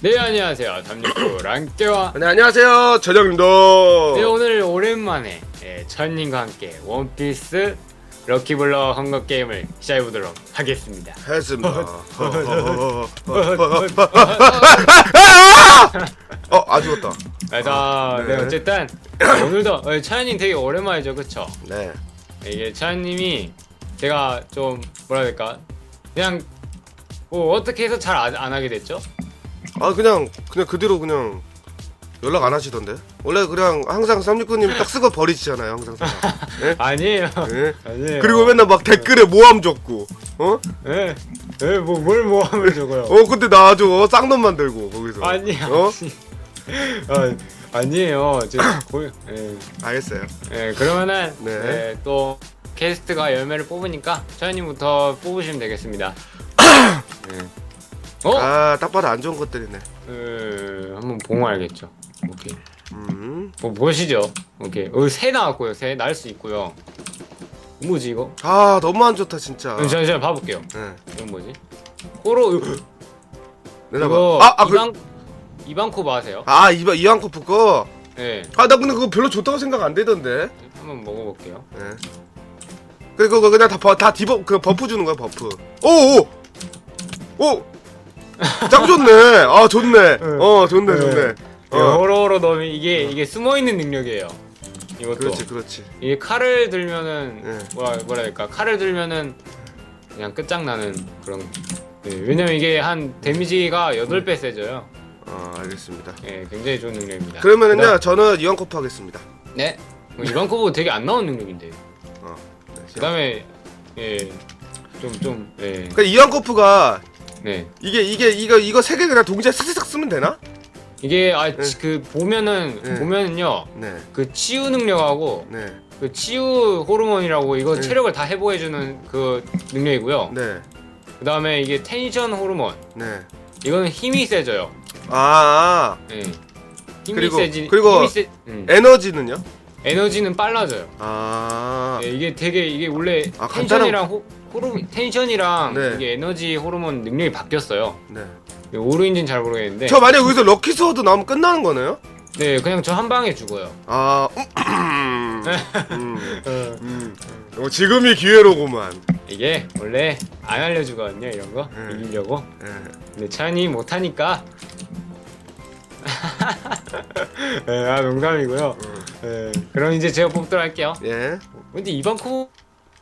네 안녕하세요 담육구 랑깨와 네, 안녕하세요. 저정입니다. 네 오늘 오랜만에 예, 천님과 함께 원피스 럭키블럭 헝거 게임을 시작해보도록 하겠습니다 했습니다. 어, 아 죽었다. 그래서 네. 네. 어쨌든 오늘도 어, 차연님 되게 오랜만이죠 그쵸? 네. 이게 차연님이 제가 좀 뭐라 해야 될까 그냥 뭐 어떻게 해서 잘 안 하게 됐죠? 아 그냥 그냥 그 뒤로 그냥 연락 안 하시던데. 원래 그냥 항상 삼육구님 딱 쓰고 버리시잖아요. 항상. 네? 아니에요 네. 아니에요 그리고 맨날 막 댓글에 모함 적고. 어? 예, 예, 뭐, 뭘 모함을 적어요 어 근데 나 아주 어, 쌍놈 만들고 거기서. 아니 어? 아, 아니에요 저, 고, 예, 알겠어요. 예, 그러면은 네. 예, 또 게스트가 열매를 뽑으니까 차연님부터 뽑으시면 되겠습니다 예. 어? 아 딱 봐도 안 좋은 것들이네. 어, 한번 보면 알겠죠 오케이 음. 뭐 보시죠 오케이 어, 새 나왔고요 새 날 수 있고요 뭐지 이거? 아 너무 안 좋다 진짜. 어, 잠시만 봐볼게요 네. 이건 뭐지? 호로 내가 이거 봐. 아, 아, 그, 이방 이방코브 아세요? 아 이바 이안코프 거. 네 아 나 근데 그거 별로 좋다고 생각 안 되던데. 한번 먹어볼게요 예. 그 그거 그냥 다, 버, 다 디버 그 버프 주는 거야 버프. 오 오 오. 짱 좋네. 아 좋네. 어 좋네 네. 좋네. 어. 어. 호로호로 넣으면 이게 이게 숨어 있는 능력이에요. 이것도 그렇지 그렇지. 이게 칼을 들면은 네. 뭐라 뭐라 할까 칼을 들면은 그냥 끝장나는 그런. 네, 왜냐면 이게 한 데미지가 8배 세져요. 아 알겠습니다. 예, 굉장히 좋은 능력입니다. 그러면은요 저는 이안코프 하겠습니다. 네. 뭐 이번 코브 되게 안 나온 능력인데. 어. 네, 그다음에 예. 좀 좀 예. 그 이안코프가 네. 이게 이게 이거 이거 세 개 그냥 동시에 슥슥 쓰면 되나? 이게 아 네. 그 보면은 네. 보면은요. 네. 그 치유 능력하고 네. 그 치유 호르몬이라고 이거 네. 체력을 다 회복해주는 그 능력이고요. 네. 그 다음에 이게 텐션 호르몬. 네. 이거는 힘이 세져요. 아, 아. 예. 힘이 그리고- 세지. 그리고- 힘이 세, 음. 에너지는요? 에너지는 빨라져요. 아. 예, 이게 되게 이게 원래 아, 간단한- 텐션이랑 호, 호르 텐션이랑 네. 이게 에너지 호르몬 능력이 바뀌었어요. 네. 오류인지는 잘 모르겠는데. 저 만약 여기서 럭키 스워드 나오면 끝나는 거네요? 네, 그냥 저 한 방에 죽어요. 아, 음, 음, 음. 어, 지금이 기회로구만. 이게 원래 안 알려주거든요 이런 거 네. 이기려고. 예. 근데 찬이 못하니까. 네, 아 농담이고요. 음. 네, 그럼 이제 제가 뽑도록 할게요. 예, 근데 이번 코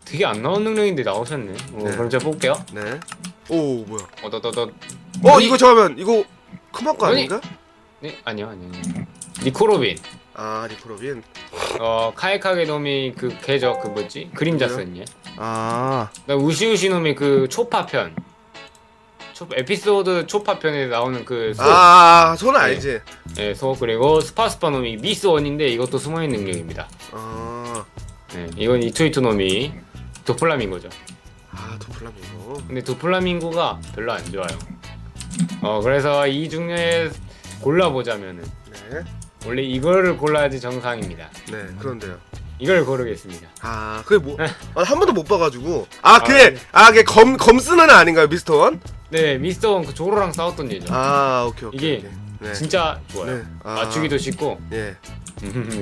되게 안 나온 능력인데 나오셨네. 어, 네. 그럼 제가 뽑을게요. 네. 오, 뭐야? 어더더더. 어, 이거 잠깐만, 이거 거 아니. 아닌가? 네 아니요 아니요. 아니요. 니코로빈. 아, 리코로빈. 어 카이카게 놈이 그 걔죠 그 뭐지 그림자 그래요? 얘. 아, 나 우시우시 놈이 그 초파편. 초 에피소드 초파편에 나오는 그 소. 아, 손은 알지. 네, 소 그리고 스파스파 놈이 미스 원인데 이것도 숨어있는 능력입니다. 아, 네, 이건 이투이투 놈이 도플라밍고죠. 아, 도플라밍고. 근데 도플라밍고가 별로 안 좋아요. 어 그래서 이 중에 골라보자면은 네, 원래 이거를 골라야지 정상입니다. 네, 그런데요. 이걸 고르겠습니다. 아, 그게 뭐? 아, 한 번도 못 봐가지고. 아, 네. 그게, 아, 그게 검, 검 쓰는 애 아닌가요, 미스터 원? 네, 미스터 원그 조로랑 싸웠던 얘죠. 아, 오케이, 오케이. 이게 오케이. 네. 진짜 좋아요. 네. 아. 맞추기도 쉽고 예,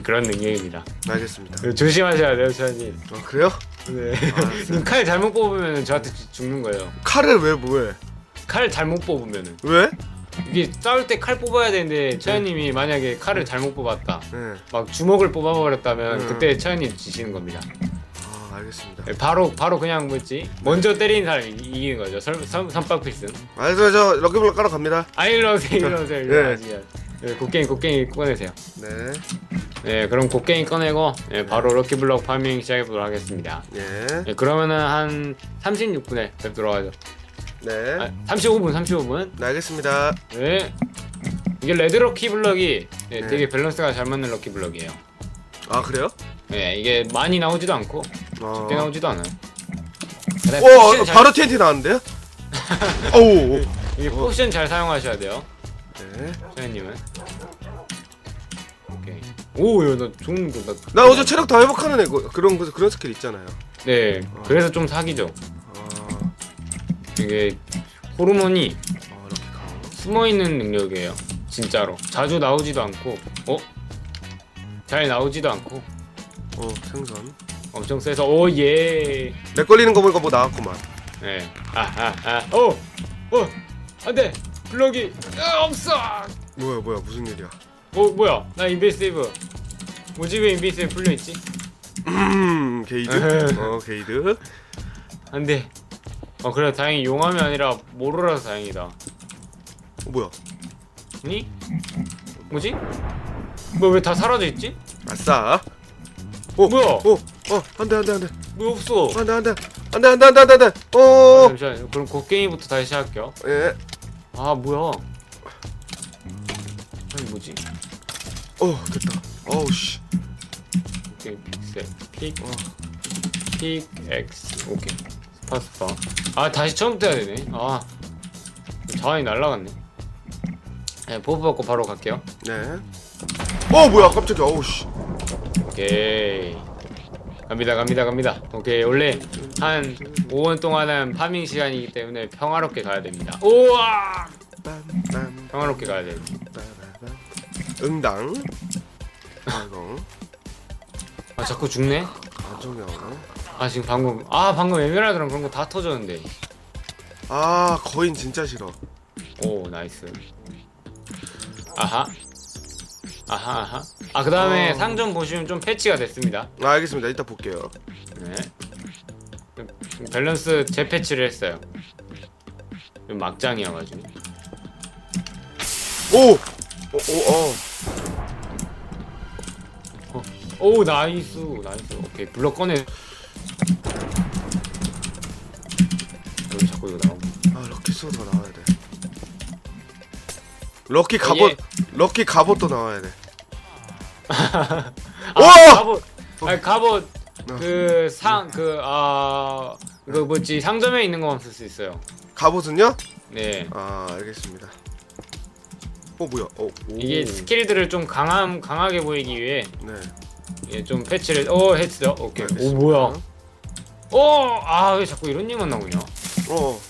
그런 능력입니다. 알겠습니다. 조심하셔야 돼요, 저님. 어, 그래요? 네. 알았어요. 칼 잘못 뽑으면 저한테 죽- 죽는 거예요. 칼을 왜, 뭐해? 칼 잘못 뽑으면은 왜? 이게 싸울 때 칼 뽑아야 되는데 차연님이 만약에 칼을 잘못 뽑았다, 네. 막 주먹을 뽑아버렸다면 음. 그때 차연님 지시는 겁니다. 아, 알겠습니다. 네, 바로 바로 그냥 뭐지 먼저 때리는 사람이 이- 이기는 거죠. 선, 선, 선빵 필승. 알겠어요, 저 럭키블럭 깔아 갑니다. 아 일로 네. 네, 곡괭이 곡괭이 꺼내세요. 네, 네, 그럼 곡괭이 꺼내고 네, 바로 럭키블럭 파밍 시작해 보도록 하겠습니다. 예, 네, 그러면은 한 36분에 뵙도록 하죠. 네. 아, 35분, 35분. 네, 알겠습니다. 네. 이게 레드 럭키 블럭이 네, 네. 되게 밸런스가 잘 맞는 럭키 블럭이에요. 아, 그래요? 네, 이게 많이 나오지도 않고 어. 적게 나오지도 않아요. 오, 포션 잘- 바로 TNT 나왔는데요? 오, 오. 이게 포션 잘 사용하셔야 돼요. 네. 사장님은. 오케이. 오, 야, 나 좋은 거 나. 나 어제 체력 다 회복하는 애 그- 그런 거- 그런 스킬 있잖아요. 네, 그래서 좀 사기죠. 아, 이게 호르몬이 아 이렇게 가. 숨어 있는 능력이에요. 진짜로 자주 나오지도 않고, 어? 잘 나오지도 않고, 어 생선 엄청 세서 오 예. 렉 걸리는 거 보니까 뭐 나왔구만 네. 아 아 아. 오, 어, 안돼. 블럭이 아, 없어. 뭐야 뭐야 무슨 일이야 어 뭐야? 나 인베이세이브. 뭐지 왜 인베이세이브 풀려 있지? 음 게이드 어 게이드 안 돼. 어 그래 다행히 용암이 아니라 모로라서 다행이다. 어, 뭐야 니? 뭐지? 뭐 왜 다 사라져 있지? 아싸 어 뭐야? 어, 어, 안돼 안돼 안돼 뭐 없어. 안돼 안돼 안돼 안돼 안돼 안돼 어 잠시만. 그럼 곡괭이부터 다시 시작할게요. 예. 아 뭐야? 아니 뭐지? 어 됐다 어우 씨 오케이 픽셀 픽 어. 픽 X 오케이 스파 스파. 아 다시 처음부터 해야 되네. 아 자원이 날라갔네. 네 버프 받고 바로 갈게요. 네. 어 뭐야 깜짝이야 어우 씨 오케이 갑니다 갑니다 갑니다. 오케이 원래 한 5원 동안은 파밍 시간이기 때문에 평화롭게 가야 됩니다. 우와! 평화롭게 가야 돼. 응당. 아이고 아 자꾸 죽네? 안정형 아 지금 방금 아 방금 에메랄드랑 그런 거 다 터졌는데. 아 거인 진짜 싫어. 오 나이스. 아하. 아하 아하 아 그 다음에 어. 상점 보시면 좀 패치가 됐습니다. 아 알겠습니다. 이따 볼게요. 네. 밸런스 재패치를 했어요. 좀 막장이어가지고. 오 오 오 어. 오 나이스 나이스. 오케이 블럭 꺼내. 왜 자꾸 이거 나오고. 아 럭키 소드가 나와야 돼. 럭키 어, 갑옷 예. 럭키 갑옷도 나와야 돼 아! 갑옷. 아니 갑옷. 어. 그상그아그 뭐지? 상점에 있는 것만 쓸 수 있어요. 갑옷은요? 네. 아 알겠습니다. 어 뭐야? 어 오. 이게 스킬들을 좀 강함 강하게 보이기 위해 네. 예, 좀 패치를 어 했어 오케이. 오 알겠습니다. 뭐야? 어 아 왜 자꾸 이런 일만 나오냐? 어.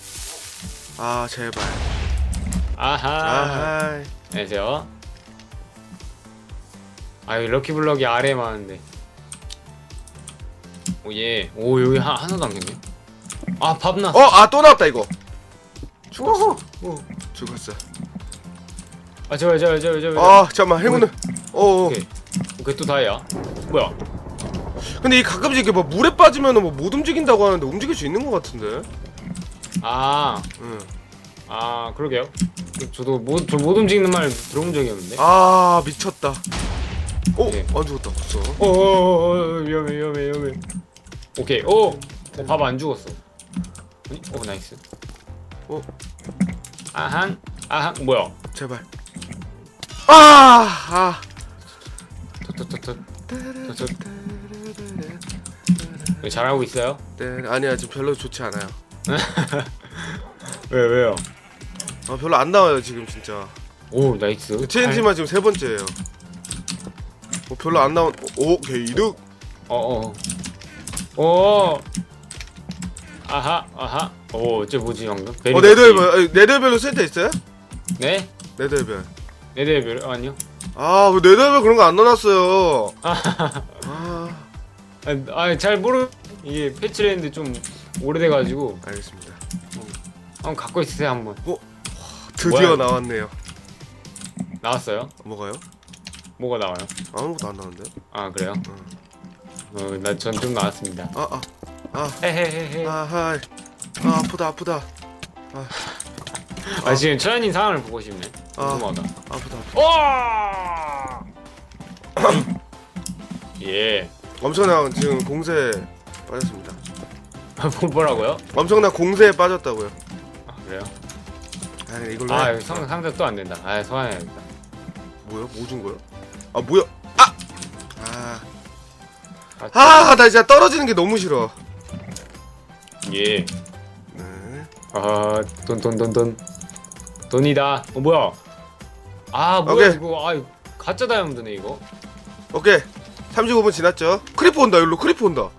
아 제발. 아하. 아하이. 안녕하세요 아유 럭키블럭이 아래에 많은데 오예 오 여기 하, 하나도 안 겠네 아밥 나. 어 아 또 나왔다 이거 죽었어 오. 죽었어 아 제발 제발 제발 제발. 아 잠깐만 행운을 어 오케이. 오케이 또 다이야. 뭐야? 근데 이 가끔씩 이게 뭐 물에 빠지면 뭐 못 움직인다고 하는데 움직일 수 있는 것 같은데 아, 응. 아 그러게요. 저도 못 저못 움직이는 말 들어본 적이 없는데. 아 미쳤다 어? 네. 안 죽었다 없어 어어어 위험해 위험해 위험해. 오케이. 오. 밥 안 죽었어. 아니, 오 나이스. 어? 아한 아한 뭐야? 제발 아아 톡톡톡톡. 네, 잘하고 있어요? 네 아니야 지금 별로 좋지 않아요 왜 왜요? 아 별로 안 나와요 지금 진짜 오 나이스. TNT만 지금 세 번째예요 뭐 별로 안 나온 오 게이득 어어. 오. 아하 아하. 오 어째 뭐지 방금? 어 아니, 네덜별로 쓸때 있어요? 네? 네덜별 네드별 아니요. 아왜 네덜별 그런 거 안 넣어놨어요 아, 아 아, 잘 모르. 이게 패치를 했는데 좀 오래돼가지고 알겠습니다 한번 갖고 있으세요 한번. 드디어 뭐야? 나왔네요 나왔어요? 뭐가요? 뭐가 나와요? 아무것도 안 나오는데 아 그래요? 어, 나 전 좀 나왔습니다. 아 아 아, 헤헤헤헤. 아, 하이 아 아프다 아프다 아 지금 천연님 상황을 보고 싶네. 아. 궁금하다. 아프다 와. 예. 엄청난 지금 공세에 빠졌습니다 뭐 뭐라고요? 엄청난 공세에 빠졌다고요 아, 그래요? 아 이걸로 아 해. 여기 상 상자 또 안 된다. 아 소환해야겠다. 뭐야 뭐 준 거야? 아 뭐야 아! 아, 아! 나 진짜 떨어지는 게 너무 싫어 예. 네. 아, 돈, 돈, 돈, 돈. 돈이다. 어, 뭐야? 아, 뭐야, 오케이. 이거. 아, 가짜 다이아몬드네, 이거. 오케이 35분 지났죠? 크리퍼 온다 일로 크리퍼 온다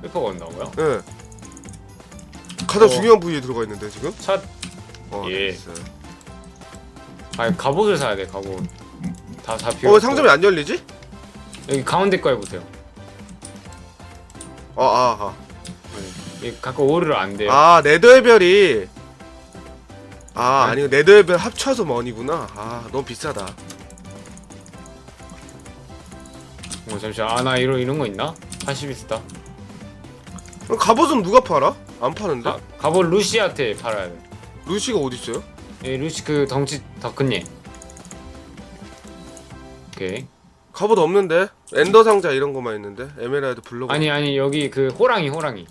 페퍼가 온다고요? 예 가장 어. 중요한 부위에 들어가 있는데 지금 차, 어 예. 됐어요 갑옷을 사야 돼 갑옷 다다 필요 어 없어. 상점이 안 열리지? 여기 가운데 거 해보세요 어아 아. 이 가끔 오르르 안 돼요 아 네더의 별이 아 아니 네더의 별 합쳐서 머니구나 아 너무 비싸다 어 잠시만 아 나 이런 이런 거 있나? 80이스다 그럼 갑옷은 누가 팔아? 안 파는데? 가, 갑옷 루시한테 팔아야 돼 루시가 어디 있어요? 예, 루시 그 덩치 더큰 얘. 오케이. 갑옷 없는데 엔더 상자 이런 거만 있는데 에메랄드 블록 아니 아니 여기 그 호랑이 호랑이.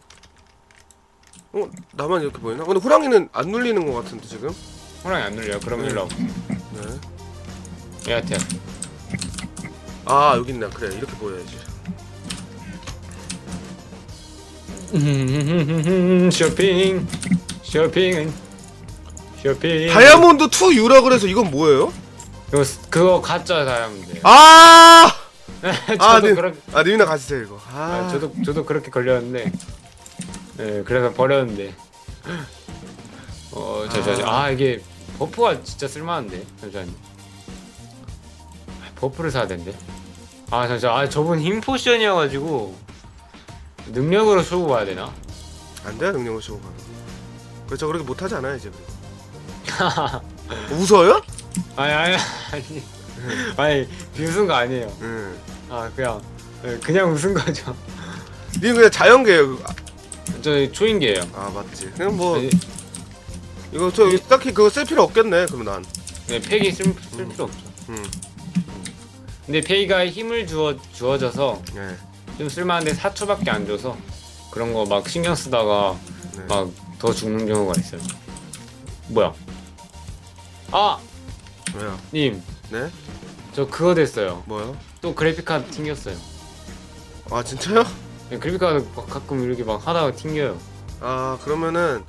어 나만 이렇게 보이나? 근데 호랑이는 안 눌리는 것 같은데 지금 호랑이 안 눌려. 그럼 네. 일로. 네. 얘한테. 아 여기 있네 그래 이렇게 보여야지 쇼핑. 쇼핑은 쇼핑. 다이아몬드 2 유라 그래서 이건 뭐예요? 그거 그거 가짜 다이아몬드. 아! 저도 아, 네. 그렇게 아 님이나 가시세요 이거 아, 아, 저도 저도 그렇게 걸렸는데. 예, 그래서 버렸는데. 어, 잠시만. 아. 아, 이게 버프가 진짜 쓸만한데. 잠시만요. 아, 버프를 사야 된대. 아, 잠시만. 아, 저분 힘 포션이어 가지고 능력으로 쏘고 가야 되나? 안 돼요 능력을 쓰고 가는 그렇죠 그렇게 못하지 않아요 이제 웃어요? 아니, 아니, 아니. 아니, 비웃은 거 아니에요. 응 아, 그냥 예, 그냥 웃은 거죠. 님 그냥 자연계예요 저 초인계예요. 아 맞지 그냥 뭐 아니, 이거 저 딱히 그거 쓸 필요 없겠네 그럼 난 네, 팩이 쓸, 쓸 필요 없죠. 음. 근데 페이가 힘을 주어 주어져서 네. 좀 쓸만한데 4초밖에 안 줘서 그런 거 막 신경 쓰다가 네. 막 더 죽는 경우가 있어요. 뭐야? 아, 왜요? 님, 네? 저 그거 됐어요. 뭐요? 또 그래픽 카드 튕겼어요. 아 진짜요? 네, 그래픽 카드 막 가끔 이렇게 막 하다가 튕겨요. 아 그러면은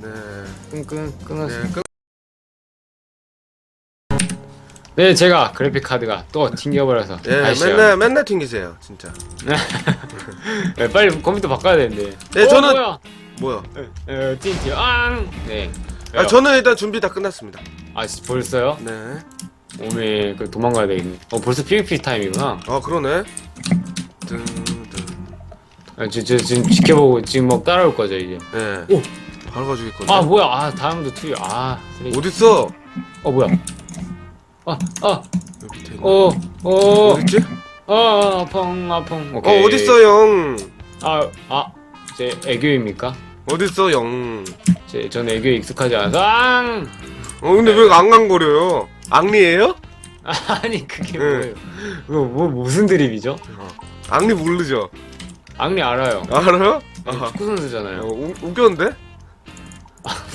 네. 끈끈 끊었어요. 네. 그, 네, 제가 그래픽 카드가 또 튕겨버려서. 예, 아시죠? 맨날 맨날 튕기세요, 진짜. 네, 빨리 컴퓨터 바꿔야 되는데. 네, 어, 저는- 뭐야? 뭐야? 에, 띵띵 앙. 네. 아, 저는 일단 준비 다 끝났습니다. 아, 씨, 벌써요? 네. 오메 그 도망가야 되겠네. 어, 벌써 PVP 타임이구나. 아 그러네. 든, 든. 아, 저, 저 지금 지켜보고 지금 막 따라올 거죠 이제. 네. 오! 바로 가지고 있거든. 아 뭐야? 아 다음도 투유. 아 쓰레기. 어딨어? 어 뭐야? 아, 아, 여기 밑에 있네. 어, 어, 어딨지? 아, 아펑, 아펑. 어 오케이. 어딨어 영? 아, 아, 제 애교입니까? 어딨어 영? 제, 전 애교에 익숙하지 않아서. 앙! 어 근데 왜 앙앙거려요? 앙리예요? 아니 그게 네. 뭐예요? 뭐 무슨 드립이죠? 앙리 모르죠? 앙리 알아요. 알아요? 아, 아하. 축구 선수잖아요. 어, 우, 웃겼는데?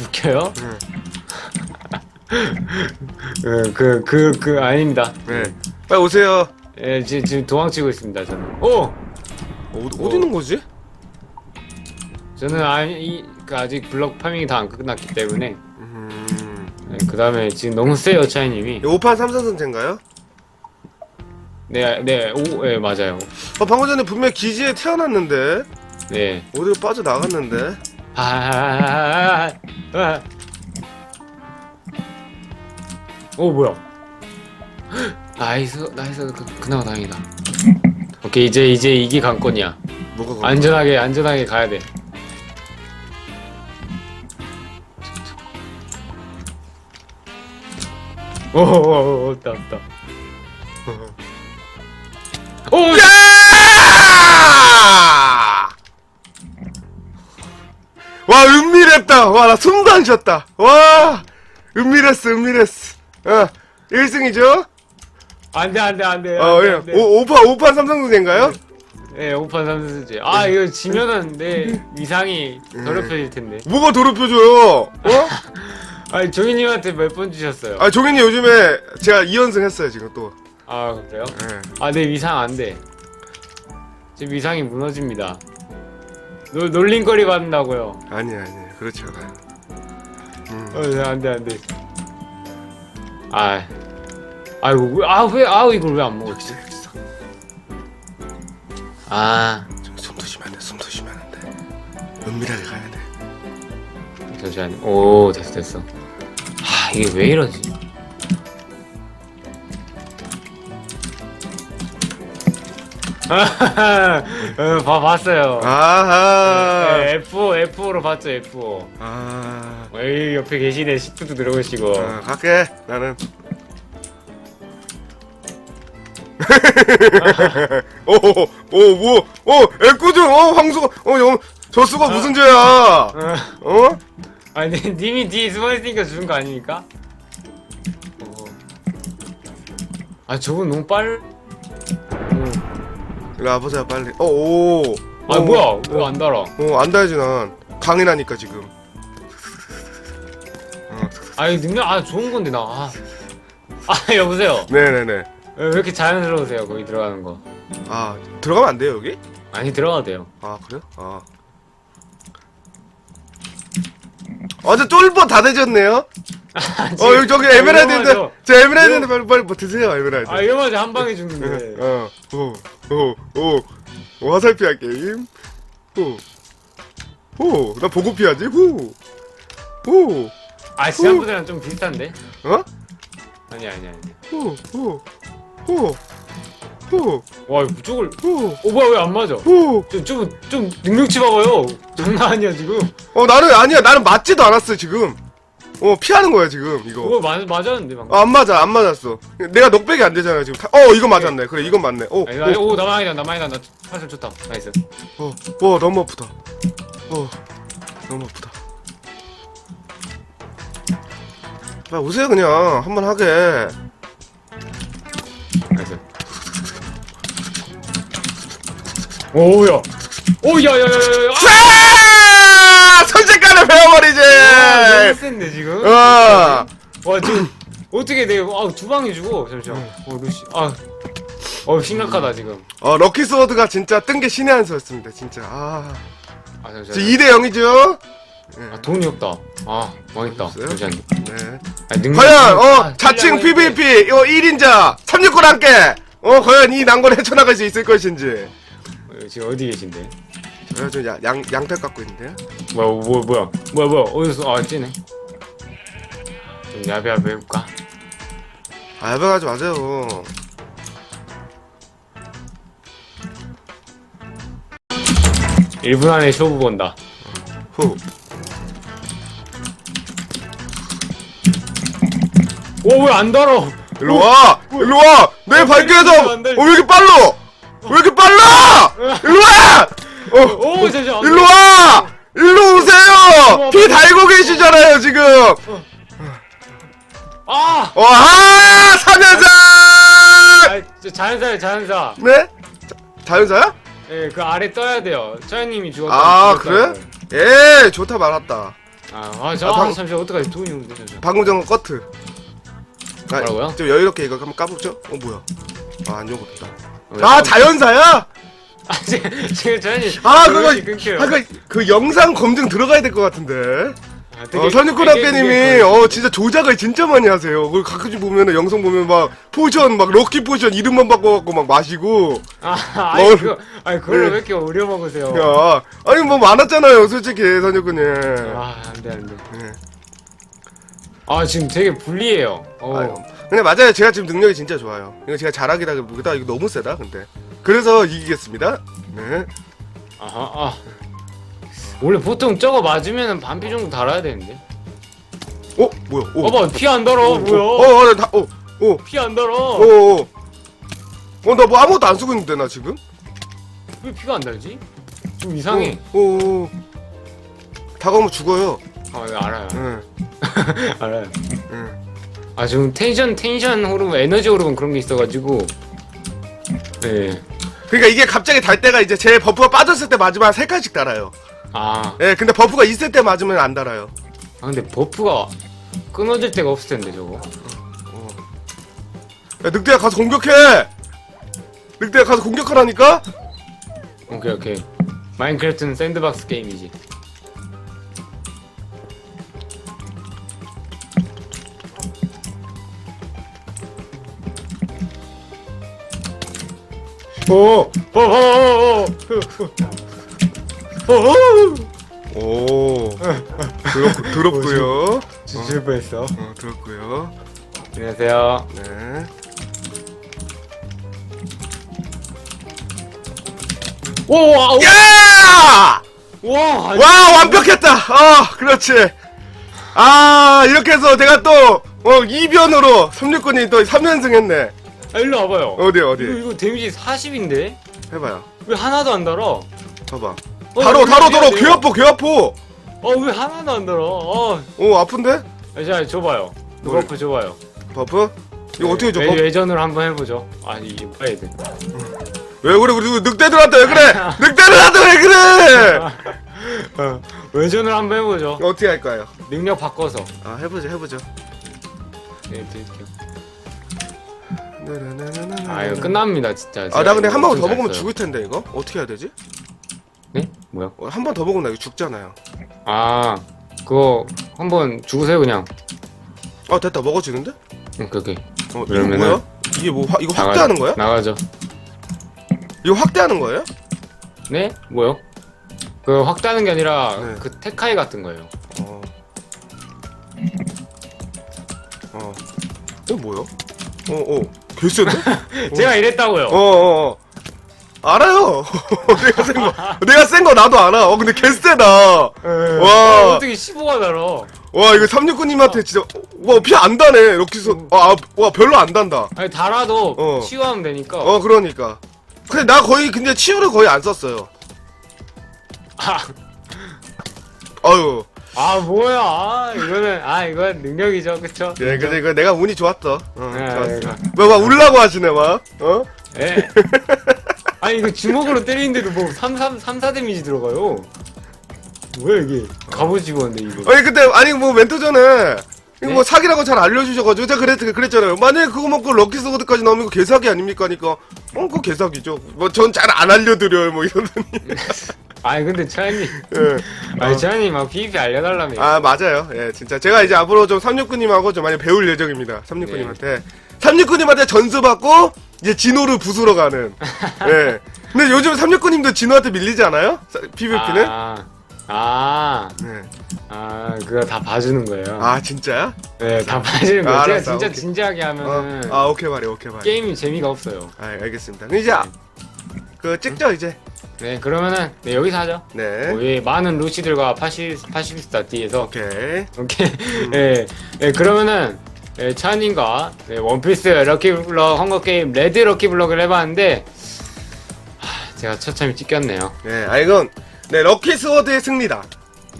웃겨요? 네. 그, 그, 그, 그, 아닙니다. 네. 빨리 오세요. 예, 지금, 지금 도망치고 있습니다, 저는. 오! 어, 어디 있는 거지? 저는 아니, 이, 그 아직 블럭 파밍이 다 안 끝났기 때문에. 음. 그 다음에 지금 너무 세요, 차이님이. 5판 3사선제인가요? 네, 네, 오, 예, 맞아요. 어, 방금 전에 분명 기지에 태어났는데 네. 어디로 빠져나갔는데 아, 아, 아, 아. 오, 뭐야. 나이스, 나이스, 그, 그나마 다행이다. 오케이, 이제, 이제 이게 관건이야. 뭐가 그런 안전하게, 안전하게 가야 돼. 오오오, 없다, 없다. 오, 야! 와 은밀했다 와 나 숨도 안 쉬었다 와 은밀했어 은밀했어 어 1승이죠? 안 돼, 안 돼, 안 돼. 어 예. 오, 5판 5판 삼성전인가요? 네, 오판 삼수지. 아, 이거 지면은 내 위상이 음. 더럽혀질 텐데. 뭐가 더럽혀줘요 어? 아니, 종이님한테 몇 번 주셨어요? 아 종현이 요즘에 제가 2연승 했어요 지금 또 아, 그래요? 예. 아, 내 위상 안 돼. 지금 위상이 무너집니다. 놀, 놀림거리 받는다고요. 아니 아니 않아요 음. 어, 네, 안 돼, 안 돼. 아, 아이고, 왜, 아, 왜, 아, 이걸 왜 안 먹었지? 있어 아, 숨 쉬면 안 돼 숨 쉬면 안 돼 은밀하게 가야 돼 잠시만요. 오, 됐어, 됐어. 이게 왜 이러지? 어, 봐 봤어요. 아하. 네, F F5로 봤죠 F5. 아. 에이 옆에 계시네 시트도 들어오시고. 아, 갈게. 나는. 오오 어, 어, 뭐, 오, 애꿎은, 어, 황수가, 어, 저수가 무슨 죄야? 어? 어? 아니 님이 뒤에 숨어 있으니까 주는 거 아닙니까? 어. 아 저분 너무 빨. 어. 일로 와보자, 빨리. 어, 오. 아 어, 뭐야 왜 안 달아? 어, 안 달지, 난. 강인하니까, 지금. 어, 아이 능력 아 좋은 건데 나. 아, 아 여보세요. 네네네. 왜 이렇게 자연스러우세요 거기 들어가는 거? 아, 들어가면 안 돼요, 여기? 아니 들어가도 돼요. 아, 그래요? 아. 어제 쫄보 다 되졌네요? 어, 여기 저기 에메랄드인데, 위험하죠. 저 에메랄드인데 빨리, 빨리 뭐 드세요, 에메랄드. 아 이러면 한 방에 죽는데. 어, 오, 오, 오, 오, 화살피할 게임. 오, 오, 나 보고 피하지, 후. 오, 아 지난번이랑 좀 비슷한데? 어? 아니 아니 아니. 오, 오, 와 이거 무쪽을. 오, 어 뭐야 왜 안 맞아? 오. 좀좀 좀 능력치 봐봐요. 장난 아니야 지금. 어, 나는, 아니야, 나는 맞지도 않았어, 지금. 어, 피하는 거야, 지금, 이거. 그거 맞 맞았는데 방금. 아, 안 맞아, 안 맞았어. 내가 넉백이 안 되잖아, 지금. 타- 어, 이거 맞았네. 그래, 이건 맞네. 오, 아니, 아니, 오 나만이다 나만이다 나 사실 좋다. 나이스. 어, 어, 너무 아프다. 어, 너무 아프다. 빨리 오세요, 그냥. 한 번 하게. 오야. 오야야야야. 아! 선제가를 배워버리지! 너무 센데 지금. 어, 와 지금 어떻게 내가 아두 방이 죽어 잠시만. 어 루시 아. 어 심각하다 지금. 어, 럭키 소드가 진짜 뜬 게 신의 한 수였습니다, 진짜. 아. 아저 잠시만. 2대 0이죠? 아 돈이 없다. 아 망했다. 없어요? 잠시만. 네. 아, 능력- 과연, 어, 아, 자칭 했는데. PVP, 이거 1인자, 369 함께, 어, 과연 이 난관을 헤쳐나갈 수 있을 것인지. 어, 지금 어디 계신데? 어, 저 양, 양, 양털 깎고 있는데요? 뭐야 뭐 뭐야 뭐야 뭐야 어디서 아 찌네. 좀 야배야배 해볼까? 아, 야박하지 마세요. 1분 안에 쇼부 본다. 후. 오 왜 안 달어? 일로 와! 일로 와! 내 어, 발길에서! 안 돼. 어, 왜 이렇게 빨라! 왜 이렇게 빨라! 일로 와! 어, 오 잠시만. 일로 와! 일로 오세요! 피 달고 계시잖아요, 지금! 아! 어, 아! 아, 저 자연사야 자연사. 네? 자, 자연사야? 예, 그 아래 떠야 돼요. 처연님이 죽었다. 아, 그래? 예, 좋다 말았다. 아, 아, 저, 아, 아, 방- 잠시만 어떡하지? 돈이 없는데 잠시만. 방금 전거 커트. 아, 뭐라고요? 좀 여유롭게 이거 한번 까보죠? 어, 뭐야? 아, 안 좋겠다. 왜? 아, 자연사야? 아, 지금 지금 처연님. 아, 그거, 그것이 끊겨요. 아, 그, 그 영상 검증 들어가야 될 것 같은데. 아, 되게- 어, 되게- 되게 그- 어, 진짜 조작을 진짜 많이 하세요. 그걸 가끔씩 보면은, 영상 보면 막, 포션, 막, 럭키 포션 이름만 바꿔갖고 막 마시고. 아, 아니 어, 그거, 아니 그걸 네. 왜 이렇게 우려 먹으세요? 야, 아니, 뭐 많았잖아요, 솔직히, 선유쿠님. 아, 안돼 안돼. 네. 아, 지금 되게 불리해요. 어. 아유. 근데 맞아요. 제가 지금 능력이 진짜 좋아요. 이거 제가 잘하기라기보다 이거 너무 세다, 근데. 그래서 이기겠습니다. 네. 아하, 아. 원래 보통 저거 맞으면은 반피 정도 달아야 되는데. 어, 뭐야? 오. 어봐, 피 안. 어, 뭐야? 어, 어, 나, 어, 어, 피 안 달어. 어, 어. 어, 나 뭐 아무것도 안 쓰고 있는데, 나 지금? 왜 피가 안 달지? 좀 이상해. 어, 어, 어. 다가오면 죽어요. 아, 네, 알아요. 응, 알아요. 응. 아 지금 텐션 텐션 호르몬 에너지 호르몬 그런 게 있어가지고 네. 그러니까 이게 갑자기 달 때가 이제 제 버프가 빠졌을 때 맞으면 한세 칸씩 달아요. 아, 예, 근데 버프가 있을 때 맞으면 안 달아요. 아 근데 버프가 끊어질 때가 없을 텐데 저거 야, 늑대야 가서 공격해. 늑대야 가서 공격하라니까. 오케이 오케이 마인크래프트는 샌드박스 게임이지 오! 오 오 오오오 오! 오, 더럽, 더럽고요. 주실 뻔했어 어, 더럽고요. 안녕하세요 네. 오와 야! 와와 완벽했다. 어 그렇지. 아 이렇게 해서 내가 또 어, 이변으로 369님 또 3연승 했네. 아, 일로 와봐요 어디 이거, 어디 이거 데미지 40인데 해봐요. 왜 하나도 안 달아 봐봐. 어, 바로 이거 해야 바로 돼요. 귀 아파 귀 아파. 어왜 하나도 안 달아 어 오 아픈데? 아, 자 줘봐요 뭘? 버프 줘봐요 버프? 이거 어떻게 줘? 외, 버프? 외전으로 한번 해보죠 아니 이게 뭐야 돼 왜 그래 우리 늑대들한테 왜 그래? 늑대들한테 왜 그래? 어, 외전으로 한번 해보죠 어떻게 할까요? 능력 바꿔서 아 해보죠 해보죠. 네 드릴게요 아 이거 끝납니다 진짜 아 나 근데 한 번 더 먹으면. 죽을 텐데 이거 어떻게 해야 되지? 네? 뭐야? 한번 더 먹으면 나 이거 죽잖아요. 아 그거 한번 죽으세요 그냥 아 됐다 먹어지는데? 오케이 오케이 어 이거 그러면은 뭐야? 이게 뭐 화- 이거 확대하는 거야? 나가죠 이거 확대하는 거예요? 네? 뭐요? 그 확대하는 게 아니라 네. 그 테카이 같은 거예요 어. 어. 이거 뭐야? 어, 어. 개쎄인데? 제가 이랬다고요 어, 어, 어. 알아요. 내가 센 거. 내가 센 거 나도 알아. 어, 근데 개쎄다. 와. 와 어떻게 15가 달아 와, 이거 369님한테 진짜. 와, 피 안 다네. 이렇게 서 아, 아, 와, 별로 안 단다. 아니 달아도 어. 치유하면 되니까 어, 그러니까. 근데 나 거의, 근데 치유를 거의 안 썼어요. 아, 아유. 아 뭐야 아, 이거는 아 이건 능력이죠 그쵸? 예, 근데 이거 내가 운이 좋았어. 어, 네, 좋았어. 네. 뭐, 막 울라고 하시네, 막. 어? 예. 아니 이거 주먹으로 때리는데도 뭐 3, 3, 3, 4 데미지 들어가요 뭐야 이게 갑오징어인데 이거 아니 근데 아니 뭐 멘토 전에 이거 뭐 사기라고 잘 알려주셔가지고 제가 그랬, 그랬잖아요. 만약에 그거 먹고 럭키 소드까지 나오면 이거 개사기 아닙니까 하니까. 어 그거 개사기죠. 뭐 전 잘 안 알려드려요 뭐 이러더니 아니 근데 차이님. 예. 아니 차이님 막 PVP 알려달라며. 아 맞아요. 예 진짜. 제가 이제 앞으로 좀 369님하고 좀 많이 배울 예정입니다 369님한테. 369님한테 전수받고 이제 진호를 부수러 가는. 예. 근데 요즘 369님도 진호한테 밀리지 않아요? PVP는? 아, 아, 네. 아, 그거 다 봐주는 거예요. 아 진짜야? 네, 다 봐주는 거예요. 아, 제가 알았어, 진짜 오케이. 진지하게 어, 하면은 아 오케이 말해 오케이 말해 게임이 재미가 없어요. 아 알겠습니다 그럼 이제 아, 그 찍죠 이제 네, 그러면은 네, 여기서 하죠. 네 우리 많은 루시들과 파시 파시스타 뒤에서 오케이 오케이. 네, 네, 그러면은 네, 차님과 네, 원피스 럭키블럭 헝거 게임 레드 럭키블럭을 해봤는데 하, 제가 처참히 찢겼네요. 네, 아 이건 네 럭키 스워드의 승리다.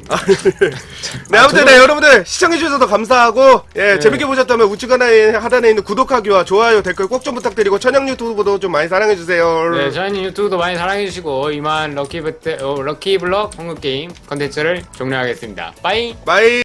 아, 네 아무튼 네 여러분들 시청해 주셔서 감사하고 예 네. 재밌게 보셨다면 우측 하단에 하단에 있는 구독하기와 좋아요 댓글 꼭 좀 부탁드리고 천영 유튜브도 좀 많이 사랑해 주세요. 네, 저희는 유튜브도 많이 사랑해주시고 이만 럭키블럭 어, 럭키블럭 헝거 게임 컨텐츠를 종료하겠습니다. 빠이. 바이.